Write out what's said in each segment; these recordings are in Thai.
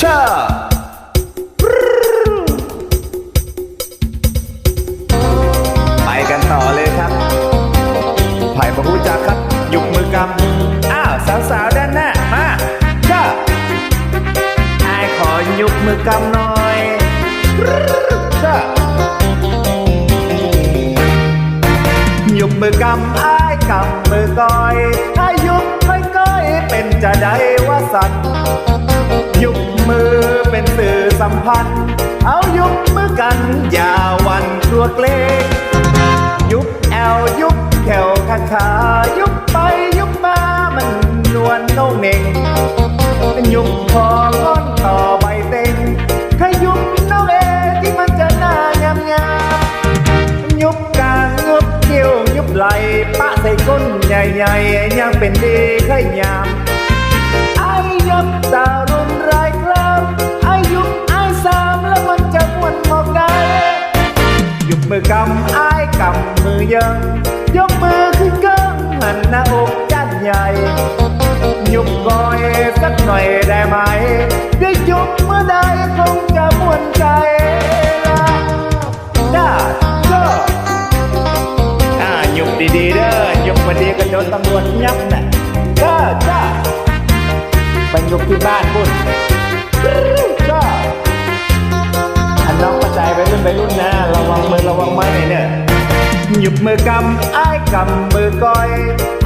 ชาไปกันต่อเลยครับไผ่บระหุจักครับ ยุกมือกำอ้าวสาวๆด้านหน้า มาชาไอายขอยุกมือกำหน่อยชายุกมือกำไอ้กำมือก้อย พัน เอายุกมือกัน อย่าวันกลัวเกรงยุกแอลยุกแขวขาขายุกไปยุกมามันนวลโน่งเหน่งยุกคองอนต่อใบเต็งขยุกน้องเอที่มันจะหน้างามงามยุบกลางยุบเกี่ยวยุบไหลปะใส่ก้นใหญ่ๆยังเป็นดีขยามไอ้ยับตา มือกำไอ้กำมือยังยกมือขึ้นเกิ้งหันหน้าอกจัดใหญ่ยุบก้อยสักหน่อยได้ไหม ได้ยุบเมื่อใดคงจะมวนใจละได้ก็อ่ายุบดีๆเด้อยุบพอดีก็โดนตำรวจยับน่ะก็จ้าไปยกที่บ้านพุ่น หยุบมือกำไอ้กำมือก้อย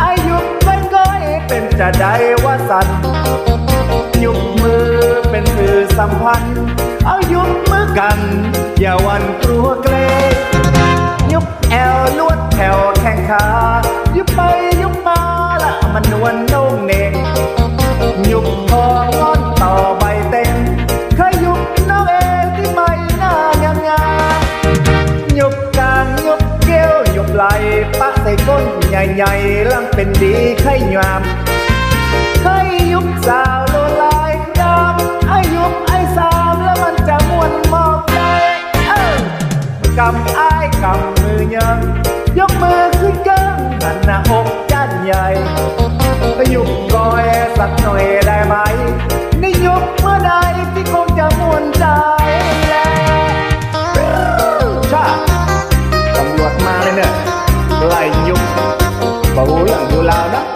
ไอ้หยุบเปก้อยเป็นจะได้ว่าสัตว์หยุบมือเป็นสื่อสัมพันธ์ เอาหยุบมือกัน อย่าวันกลัวเกรงยุบแอลลวดแถวแข้งขายุ ปะใส่ก้นใหญ่ๆล่างเป็นดีไข่ยามไข่ยุบสาวโลลายดำไอ้ยุบไอ้สามแล้วมันจะม่วนหมอกใจเออกำไอ và bố là bố lao đó.